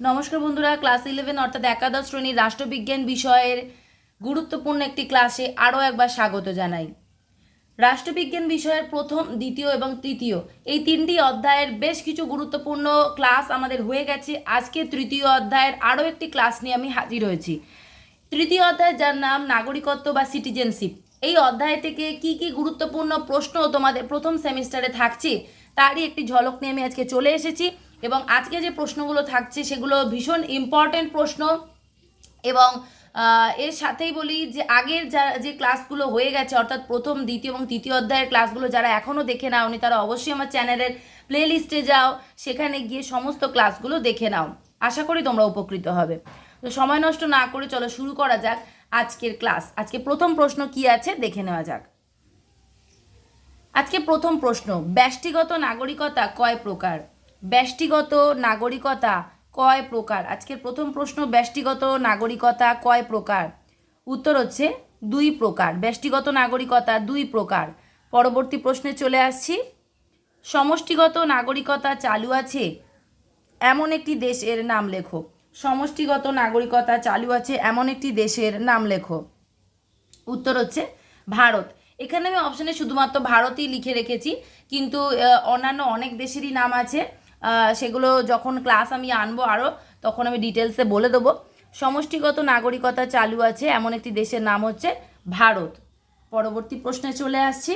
নমস্কার বন্ধুরা, class eleven অর্থাৎ একাদশ শ্রেণির রাষ্ট্রবিজ্ঞান বিষয়ের গুরুত্বপূর্ণ একটি ক্লাসে আরও একবার স্বাগত জানাই। রাষ্ট্রবিজ্ঞান বিষয়ের প্রথম, দ্বিতীয় এবং তৃতীয় এই তিনটি অধ্যায়ের বেশ কিছু গুরুত্বপূর্ণ ক্লাস আমাদের হয়ে গেছে। আজকে তৃতীয় অধ্যায়ের আরও একটি ক্লাস নিয়ে আমি হাজির হয়েছি। তৃতীয় অধ্যায় যার নাম নাগরিকত্ব বা সিটিজেনশিপ। এই অধ্যায় থেকে কি কি গুরুত্বপূর্ণ প্রশ্ন তোমাদের প্রথম সেমিস্টারে থাকছে, তারই একটি ঝলক নিয়ে আমি আজকে চলে এসেছি। এবং আজকে যে প্রশ্নগুলো থাকছে সেগুলো ভীষণ ইম্পর্ট্যান্ট প্রশ্ন এবং এর সাথেই বলি যে আগের যা, যে ক্লাসগুলো হয়ে গেছে, অর্থাৎ প্রথম, দ্বিতীয় এবং তৃতীয় অধ্যায়ের ক্লাসগুলো যারা এখনও দেখে নাওনি তারা অবশ্যই আমার চ্যানেলের প্লে লিস্টে যাও, সেখানে গিয়ে সমস্ত ক্লাসগুলো দেখে নাও। আশা করি তোমরা উপকৃত হবে। তো সময় নষ্ট না করে চলো শুরু করা যাক আজকের ক্লাস আজকে প্রথম প্রশ্ন কি আছে দেখে নেওয়া যাক। আজকে প্রথম প্রশ্ন, ব্যষ্টিগত নাগরিকতা কয় প্রকার? ব্যষ্টিগত নাগরিকতা কয় প্রকার? আজকের প্রথম প্রশ্ন, ব্যষ্টিগত নাগরিকতা কয় প্রকার? উত্তর হচ্ছে দুই প্রকার, ব্যষ্টিগত নাগরিকতা দুই প্রকার। পরবর্তী প্রশ্নে চলে আসছি। সমষ্টিগত নাগরিকতা চালু আছে, এমন একটি দেশের নাম লেখো। সমষ্টিগত নাগরিকতা চালু আছে, এমন একটি দেশের নাম লেখো। উত্তর হচ্ছে ভারত। এখানে আমি অপশানে শুধুমাত্র ভারতই লিখে রেখেছি, কিন্তু অন্যান্য অনেক দেশেরই নাম আছে। সেগুলো যখন ক্লাস আমি আনব আরও তখন আমি ডিটেলসে বলে দেবো। সমষ্টিগত নাগরিকতা চালু আছে এমন একটি দেশের নাম হচ্ছে ভারত। পরবর্তী প্রশ্নে চলে আসছি।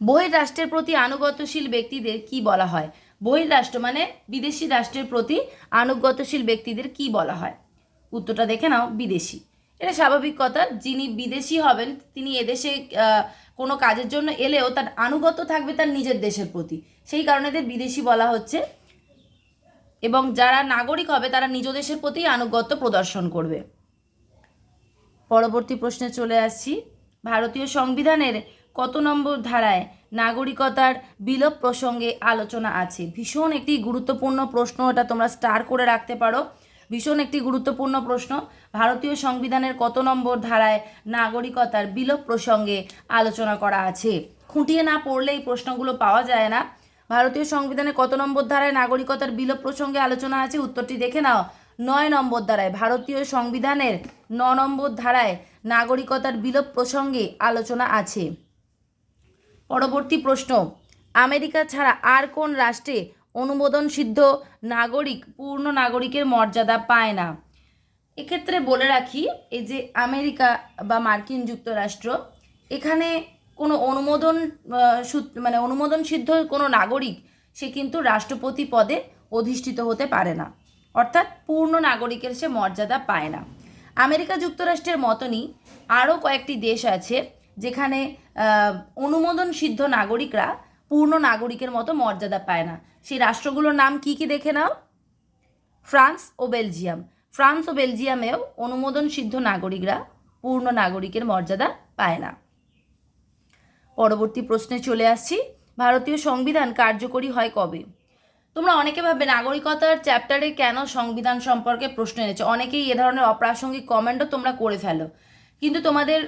বহির্রাষ্ট্রের প্রতি আনুগতশীল ব্যক্তিদের কি বলা হয়? বহির্রাষ্ট্র মানে বিদেশি রাষ্ট্রের প্রতি আনুগতশীল ব্যক্তিদের কি বলা হয়? উত্তরটা দেখে নাও, বিদেশি। এটা স্বাভাবিক কথা। যিনি বিদেশি হবেন, তিনি এদেশে কোনো কাজের জন্য এলেও তার আনুগত্য থাকবে তার নিজের দেশের প্রতি। সেই কারণে এদের বিদেশি বলা হচ্ছে। এবং যারা নাগরিক হবে, তারা নিজ দেশের প্রতি আনুগত্য প্রদর্শন করবে। পরবর্তী প্রশ্নে চলে আসছি। ভারতীয় সংবিধানের কত নম্বর ধারায় নাগরিকতার বিলোপ প্রসঙ্গে আলোচনা আছে? ভীষণ একটি গুরুত্বপূর্ণ প্রশ্ন, এটা তোমরা স্টার করে রাখতে পারো। ভীষণ একটি গুরুত্বপূর্ণ প্রশ্ন। ভারতীয় সংবিধানের কত নম্বর ধারায় নাগরিকতার বিলোপ প্রসঙ্গে আলোচনা করা আছে? খুঁটিয়ে না পড়লে এই প্রশ্নগুলো পাওয়া যায় না। ভারতীয় সংবিধানের কত নম্বর ধারায় নাগরিকতার বিলোপ প্রসঙ্গে আলোচনা আছে? উত্তরটি দেখে নাও। নয় নম্বর ধারায় ভারতীয় সংবিধানের ন নম্বর ধারায় নাগরিকতার বিলোপ প্রসঙ্গে আলোচনা আছে। পরবর্তী প্রশ্ন। আমেরিকা ছাড়া আর কোন রাষ্ট্রে অনুমোদন সিদ্ধ নাগরিক, পূর্ণ নাগরিকের মর্যাদা পায় না। এক্ষেত্রে বলে রাখি, এই যে আমেরিকা বা মার্কিন যুক্তরাষ্ট্র, এখানে কোনো অনুমোদন মানে অনুমোদন সিদ্ধ কোনো নাগরিক, সে কিন্তু রাষ্ট্রপতি পদে অধিষ্ঠিত হতে পারে না। অর্থাৎ পূর্ণ নাগরিকের সে মর্যাদা পায় না। আমেরিকা যুক্তরাষ্ট্রের মতনই আরও কয়েকটি দেশ আছে, যেখানে অনুমোদন সিদ্ধ নাগরিকরা পূর্ণ নাগরিকের মতো মর্যাদা পায় না। সেই রাষ্ট্রগুলোর নাম কি কি দেখে নাও? ফ্রান্স ও বেলজিয়াম। ফ্রান্স ও বেলজিয়ামেও অনুমোদন সিদ্ধ নাগরিকরা পূর্ণ নাগরিকের মর্যাদা পায় না। পরবর্তী প্রশ্নে চলে আসছি। ভারতীয় সংবিধান কার্যকরী হয় কবে? তোমরা অনেকে ভাববে, নাগরিকতার চ্যাপ্টারে কেন সংবিধান সম্পর্কে প্রশ্ন এনেছো? অনেকেই এ ধরনের অপ্রাসঙ্গিক কমেন্টও তোমরা করে ফেলো। কিন্তু তোমাদের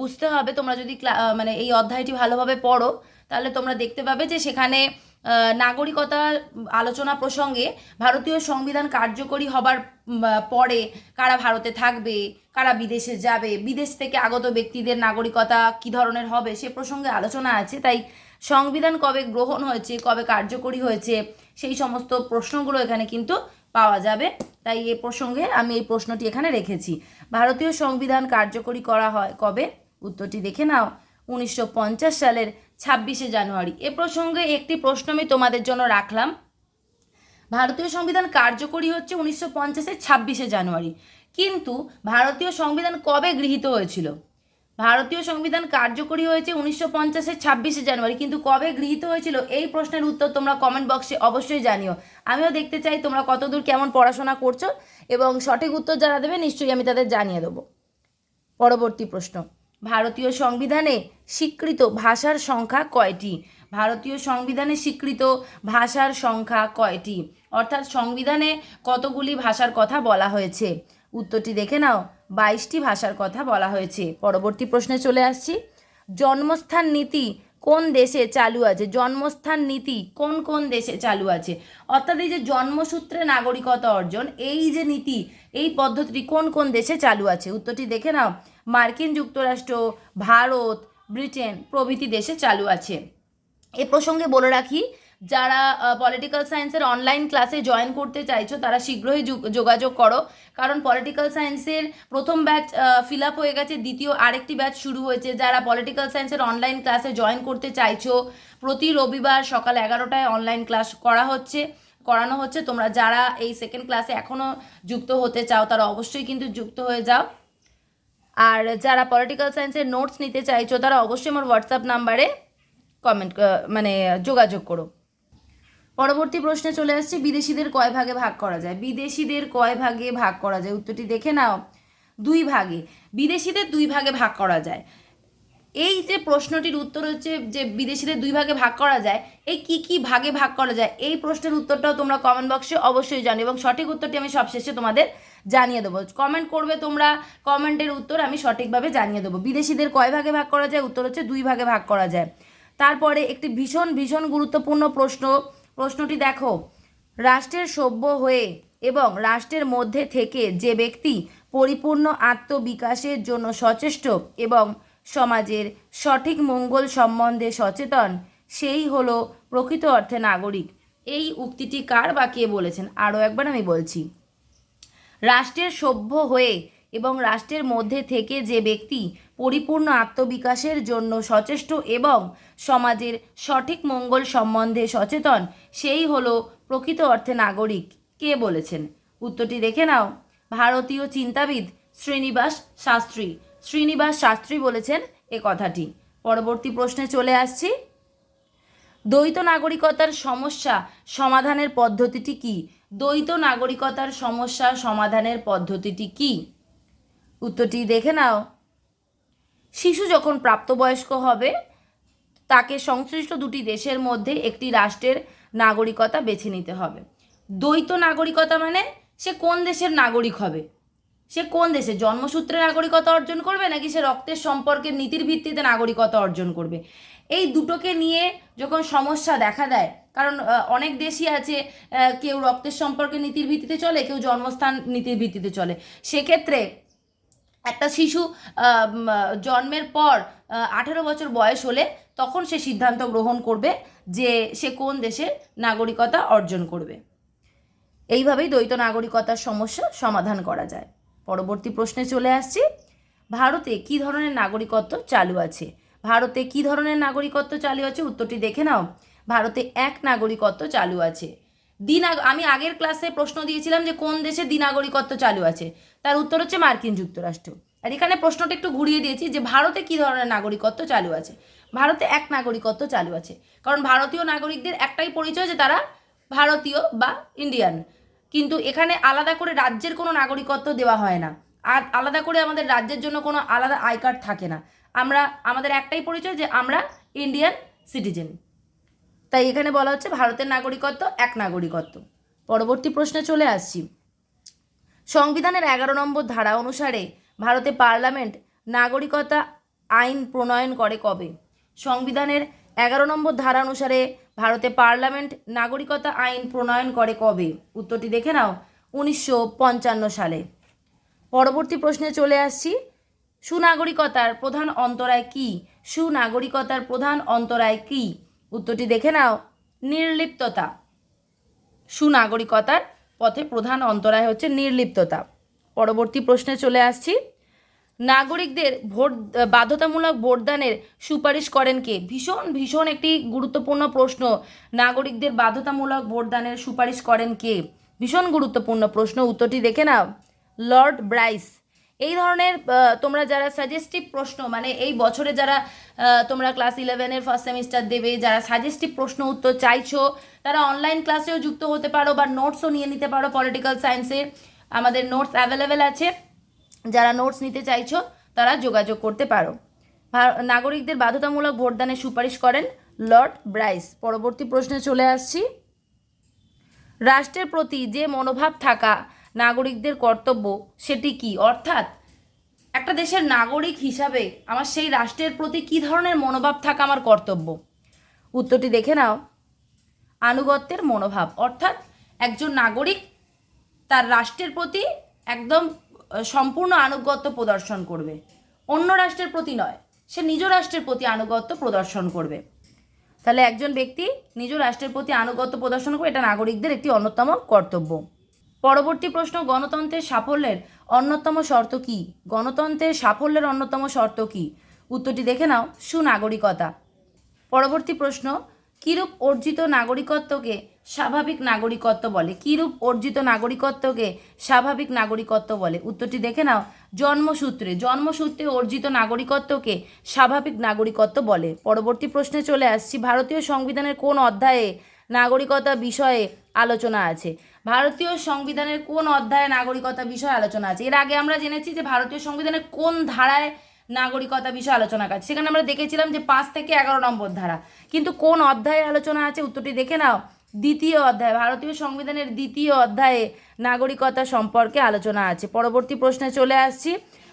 বুঝতে হবে, তোমরা যদি মানে এই অধ্যায়টি ভালোভাবে পড়ো তাহলে তোমরা দেখতে পাবে যে সেখানে নাগরিকতা আলোচনা প্রসঙ্গে ভারতীয় সংবিধান কার্যকরী হবার পরে কারা ভারতে থাকবে, কারা বিদেশে যাবে, বিদেশ থেকে আগত ব্যক্তিদের নাগরিকতা কী ধরনের হবে সে প্রসঙ্গে আলোচনা আছে। তাই সংবিধান কবে গ্রহণ হয়েছে, কবে কার্যকরী হয়েছে, সেই সমস্ত প্রশ্নগুলো এখানে কিন্তু পাওয়া যাবে। তাই এ প্রসঙ্গে আমি এই প্রশ্নটি এখানে রেখেছি। ভারতীয় সংবিধান কার্যকরী করা হয় কবে? উত্তরটি দেখে নাও। উনিশশো পঞ্চাশ সালের ছাব্বিশে জানুয়ারি। এ প্রসঙ্গে একটি প্রশ্ন আমি তোমাদের জন্য রাখলাম। ভারতীয় সংবিধান কার্যকরী হচ্ছে উনিশশো পঞ্চাশের ছাব্বিশে জানুয়ারি। কিন্তু ভারতীয় সংবিধান কবে গৃহীত হয়েছিল? ভারতীয় সংবিধান কার্যকরী হয়েছে উনিশশো পঞ্চাশের ছাব্বিশে জানুয়ারি। কিন্তু কবে গৃহীত হয়েছিল? এই প্রশ্নের উত্তর তোমরা কমেন্ট বক্সে অবশ্যই জানিও। আমিও দেখতে চাই তোমরা কতদূর কেমন পড়াশোনা করছ এবং সঠিক উত্তর যারা দেবে নিশ্চয়ই আমি তাদের জানিয়ে দেবো। পরবর্তী প্রশ্ন। ভারতীয় সংবিধানে স্বীকৃত ভাষার সংখ্যা কয়টি? ভারতীয় সংবিধানে স্বীকৃত ভাষার সংখ্যা কয়টি? অর্থাৎ সংবিধানে কতগুলি ভাষার কথা বলা হয়েছে? উত্তরটি দেখে নাও। বাইশটি ভাষার কথা বলা হয়েছে। পরবর্তী প্রশ্নে চলে আসছি। জন্মস্থান নীতি কোন দেশে চালু আছে? জন্মস্থান নীতি কোন কোন দেশে চালু আছে? অর্থাৎ এই যে জন্মসূত্রে নাগরিকতা অর্জন, এই যে নীতি, এই পদ্ধতিটি কোন কোন দেশে চালু আছে? উত্তরটি দেখে নাও। মার্কিন যুক্তরাষ্ট্র, ভারত, ব্রিটেন প্রভৃতি দেশে চালু আছে। এ প্রসঙ্গে বলে রাখি, যারা পলিটিক্যাল সায়েন্সের অনলাইন ক্লাসে জয়েন করতে চাইছো, তারা শীঘ্রই যোগ- যোগাযোগ করো। কারণ পলিটিক্যাল সায়েন্সের প্রথম ব্যাচ ফিল আপ হয়ে গেছে, দ্বিতীয় আরেকটি ব্যাচ শুরু হয়েছে। যারা পলিটিক্যাল সায়েন্সের অনলাইন ক্লাসে জয়েন করতে চাইছো, প্রতি রবিবার সকাল এগারোটায় অনলাইন ক্লাস করা হচ্ছে, করানো হচ্ছে। তোমরা যারা এই সেকেন্ড ক্লাসে এখনও যুক্ত হতে চাও, তারা অবশ্যই কিন্তু যুক্ত হয়ে যাও। আর যারা পলিটিক্যাল সায়েন্সের নোটস নিতে চাইছো, তারা অবশ্যই আমার হোয়াটসঅ্যাপ নাম্বারে কমেন্ট মানে যোগাযোগ করো। পরবর্তী প্রশ্নে চলে আসছে, বিদেশিদের কয় ভাগে ভাগ করা যায়? বিদেশিদের কয় ভাগে ভাগ করা যায়? উত্তরটি দেখে নাও। দুই ভাগে। বিদেশিদের দুই ভাগে ভাগ করা যায়। এই যে প্রশ্নটির উত্তর হচ্ছে যে বিদেশিদের দুই ভাগে ভাগ করা যায়, এই কি কি ভাগে ভাগ করা যায়? এই প্রশ্নের উত্তরটাও তোমরা কমেন্ট বক্সে অবশ্যই জানো এবং সঠিক উত্তরটি আমি সবশেষে তোমাদের জানিয়ে দেবো। কমেন্ট করবে তোমরা কমেন্টের উত্তর আমি সঠিকভাবে জানিয়ে দেবো। বিদেশিদের কয় ভাগে ভাগ করা যায়? উত্তর হচ্ছে দুই ভাগে ভাগ করা যায়। তারপরে একটি ভীষণ ভীষণ গুরুত্বপূর্ণ প্রশ্ন, প্রশ্নটি দেখো। রাষ্ট্রের সভ্য হয়ে এবং রাষ্ট্রের মধ্যে থেকে যে ব্যক্তি পরিপূর্ণ আত্মবিকাশের জন্য সচেষ্ট এবং সমাজের সঠিক মঙ্গল সম্বন্ধে সচেতন, সেই হলো প্রকৃত অর্থে নাগরিক। এই উক্তিটি কার বা কে বলেছেন? আরও একবার আমি বলছি। রাষ্ট্রের সভ্য হয়ে এবং রাষ্ট্রের মধ্যে থেকে যে ব্যক্তি পরিপূর্ণ আত্মবিকাশের জন্য সচেষ্ট এবং সমাজের সঠিক মঙ্গল সম্বন্ধে সচেতন, সেই হলো প্রকৃত অর্থে নাগরিক। কে বলেছেন? উত্তরটি দেখে নাও। ভারতীয় চিন্তাবিদ শ্রীনিবাস শাস্ত্রী। শ্রীনিবাস শাস্ত্রী বলেছেন এ কথাটি। পরবর্তী প্রশ্নে চলে আসছি। দ্বৈত নাগরিকতার সমস্যা সমাধানের পদ্ধতিটি কি? দ্বৈত নাগরিকতার সমস্যা সমাধানের পদ্ধতিটি কি? উত্তরটি দেখে নাও। শিশু যখন প্রাপ্তবয়স্ক হবে, তাকে সংশ্লিষ্ট দুটি দেশের মধ্যে একটি রাষ্ট্রের নাগরিকতা বেছে নিতে হবে। দ্বৈত নাগরিকতা মানে সে কোন দেশের নাগরিক হবে? সে কোন দেশে? জন্মসূত্রে নাগরিকতা অর্জন করবে নাকি সে রক্তের সম্পর্কের নীতির ভিত্তিতে নাগরিকতা অর্জন করবে? এই দুটোকে নিয়ে যখন সমস্যা দেখা দেয়, কারণ অনেক দেশই আছে কেউ রক্তের সম্পর্কে নীতির ভিত্তিতে চলে, কেউ জন্মস্থান নীতির ভিত্তিতে চলে। সেক্ষেত্রে একটা শিশু জন্মের পর আঠেরো বছর বয়স হলে তখন সে সিদ্ধান্ত গ্রহণ করবে যে সে কোন দেশের নাগরিকতা অর্জন করবে। এইভাবেই দ্বৈত নাগরিকতার সমস্যা সমাধান করা যায়। পরবর্তী প্রশ্নে চলে আসছি, ভারতে কি ধরনের নাগরিকত্ব চালু আছে? ভারতে কি ধরনের নাগরিকত্ব চালু আছে? উত্তরটি দেখে নাও। ভারতে এক নাগরিকত্ব চালু আছে। দ্বি আমি আগের ক্লাসে প্রশ্ন দিয়েছিলাম যে কোন দেশে দ্বিনাগরিকত্ব চালু আছে? তার উত্তর হচ্ছে মার্কিন যুক্তরাষ্ট্র। আর এখানে প্রশ্নটা একটু ঘুরিয়ে দিয়েছি যে ভারতে কি ধরনের নাগরিকত্ব চালু আছে? ভারতে এক নাগরিকত্ব চালু আছে। কারণ ভারতীয় নাগরিকদের একটাই পরিচয় যে তারা ভারতীয় বা ইন্ডিয়ান। কিন্তু এখানে আলাদা করে রাজ্যের কোনো নাগরিকত্ব দেওয়া হয় না। আর আলাদা করে আমাদের রাজ্যের জন্য কোনো আলাদা আই কার্ড থাকে না। আমরা, আমাদের একটাই পরিচয় যে আমরা ইন্ডিয়ান সিটিজেন তাই এখানে বলা হচ্ছে ভারতের নাগরিকত্ব, এক নাগরিকত্ব। পরবর্তী প্রশ্নে চলে আসছি। সংবিধানের এগারো নম্বর ধারা অনুসারে ভারতে পার্লামেন্ট নাগরিকতা আইন প্রণয়ন করে কবে? সংবিধানের এগারো নম্বর ধারা অনুসারে ভারতে পার্লামেন্ট নাগরিকতা আইন প্রণয়ন করে কবে? উত্তরটি দেখে নাও, উনিশশো পঞ্চান্ন সালে। পরবর্তী প্রশ্নে চলে আসছি সুনাগরিকতার প্রধান অন্তরায় কি? সুনাগরিকতার প্রধান অন্তরায় কি? উত্তরটি দেখে নাও। নির্লিপ্ততা। সুনাগরিকতার পথে প্রধান অন্তরায় হচ্ছে নির্লিপ্ততা। পরবর্তী প্রশ্নে চলে আসছি। নাগরিকদের ভোট, বাধ্যতামূলক ভোটদানের সুপারিশ করেন কে? ভীষণ ভীষণ একটি গুরুত্বপূর্ণ প্রশ্ন। নাগরিকদের বাধ্যতামূলক ভোটদানের সুপারিশ করেন কে? ভীষণ গুরুত্বপূর্ণ প্রশ্ন, উত্তরটি দেখে নাও। Lord Bryce. এই ধরনের তোমরা যারা সাজেস্টিভ প্রশ্ন মানে এই বছরে যারা তোমরা ক্লাস ইলেভেনের ফার্স্ট সেমিস্টার দেবে, যারা সাজেস্টিভ প্রশ্ন উত্তর চাইছো, তারা অনলাইন ক্লাসেও যুক্ত হতে পারো বা নোটসও নিয়ে নিতে পারো পলিটিক্যাল সায়েন্সের আমাদের নোটস অ্যাভেলেবেল আছে। যারা নোটস নিতে চাইছো, তারা যোগাযোগ করতে পারো। নাগরিকদের বাধ্যতামূলক ভোটদানের সুপারিশ করেন লর্ড ব্রাইস। পরবর্তী প্রশ্নে চলে আসছি। রাষ্ট্রের প্রতি যে মনোভাব থাকা নাগরিকদের কর্তব্য সেটি কি? অর্থাৎ একটা দেশের নাগরিক হিসাবে আমার সেই রাষ্ট্রের প্রতি কী ধরনের মনোভাব থাকা আমার কর্তব্য? উত্তরটি দেখে নাও। আনুগত্যের মনোভাব। অর্থাৎ একজন নাগরিক তার রাষ্ট্রের প্রতি একদম সম্পূর্ণ আনুগত্য প্রদর্শন করবে। অন্য রাষ্ট্রের প্রতি নয়, সে নিজ রাষ্ট্রের প্রতি আনুগত্য প্রদর্শন করবে। তাহলে একজন ব্যক্তি নিজ রাষ্ট্রের প্রতি আনুগত্য প্রদর্শন করবে, এটা নাগরিকদের একটি অন্যতম কর্তব্য। পরবর্তী প্রশ্ন, গণতন্ত্রের সাফল্যের অন্যতম শর্ত কী? গণতন্ত্রের সাফল্যের অন্যতম শর্ত কী? উত্তরটি দেখে নাও, সুনাগরিকতা। পরবর্তী প্রশ্ন, কিরূপ অর্জিত নাগরিকত্বকে স্বাভাবিক নাগরিকত্ব বলে? কিরূপ অর্জিত নাগরিকত্বকে স্বাভাবিক নাগরিকত্ব বলে? উত্তরটি দেখে নাও, জন্মসূত্রে। জন্মসূত্রে অর্জিত নাগরিকত্বকে স্বাভাবিক নাগরিকত্ব বলে। পরবর্তী প্রশ্নে চলে আসছি, ভারতীয় সংবিধানের কোন অধ্যায়ে নাগরিকতা বিষয়ে আলোচনা আছে। ভারতীয় সংবিধানের কোন অধ্যায়ে নাগরিকতা বিষয়ে আলোচনা আছে? এর আগে আমরা জেনেছি যে ভারতীয় সংবিধানের কোন ধারায় নাগরিকতা বিষয়ে আলোচনা আছে। সেখানে আমরা দেখেছিলাম যে পাঁচ থেকে এগারো নম্বর ধারা। কিন্তু কোন অধ্যায়ে আলোচনা আছে? উত্তরটি দেখে নাও। দ্বিতীয় অধ্যায়, ভারতীয় সংবিধানের দ্বিতীয় অধ্যায়ে নাগরিকতা সম্পর্কে আলোচনা আছে। পরবর্তী প্রশ্নে চলে আসছি।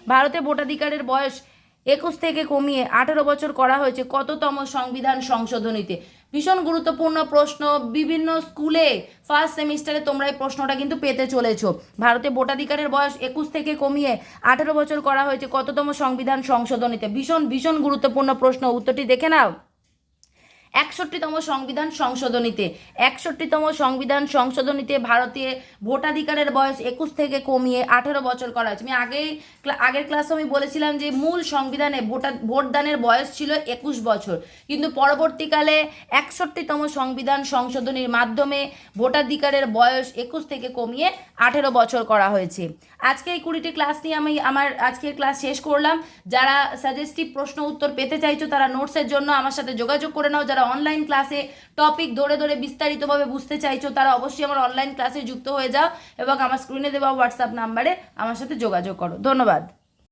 ভারতে ভোটাধিকারের বয়স একুশ থেকে কমিয়ে আঠেরো বছর করা হয়েছে। কততম সংবিধান সংশোধনীতে? ভীষণ গুরুত্বপূর্ণ প্রশ্ন। বিভিন্ন স্কুলে ফার্স্ট সেমিস্টারে তোমরা এই প্রশ্নটা কিন্তু পেতে চলেছো। ভারতে ভোটাধিকারের বয়স একুশ থেকে কমিয়ে আঠেরো বছর করা হয়েছে। কততম সংবিধান সংশোধনীতে? ভীষণ ভীষণ গুরুত্বপূর্ণ প্রশ্ন। উত্তরটি দেখে নাও। একষট্টিতম সংবিধান সংশোধনীতে। একষট্টিতম সংবিধান সংশোধনীতে ভারতীয় ভোটাধিকারের বয়স একুশ থেকে কমিয়ে আঠেরো বছর করা হয়েছে। আমি আগেই আগের ক্লাসে আমি বলেছিলাম যে মূল সংবিধানে ভোটা ভোটদানের বয়স ছিল একুশ বছর। কিন্তু পরবর্তীকালে একষট্টিতম সংবিধান সংশোধনীর মাধ্যমে ভোটাধিকারের বয়স একুশ থেকে কমিয়ে আঠেরো বছর করা হয়েছে। আজকে এই কুড়িটি ক্লাস নিয়ে আমি আমার আজকের ক্লাস শেষ করলাম। যারা সাজেস্টিভ প্রশ্ন উত্তর পেতে চাইছো, তারা নোটসের জন্য আমার সাথে যোগাযোগ করে নাও। যারা অনলাইন ক্লাসে টপিক ধরে ধরে বিস্তারিতভাবে বুঝতে চাইছো, তারা অবশ্যই আমার অনলাইন ক্লাসে যুক্ত হয়ে যাও এবং আমার স্ক্রিনে দেওয়া হোয়াটসঅ্যাপ নাম্বারে আমার সাথে যোগাযোগ করো। ধন্যবাদ।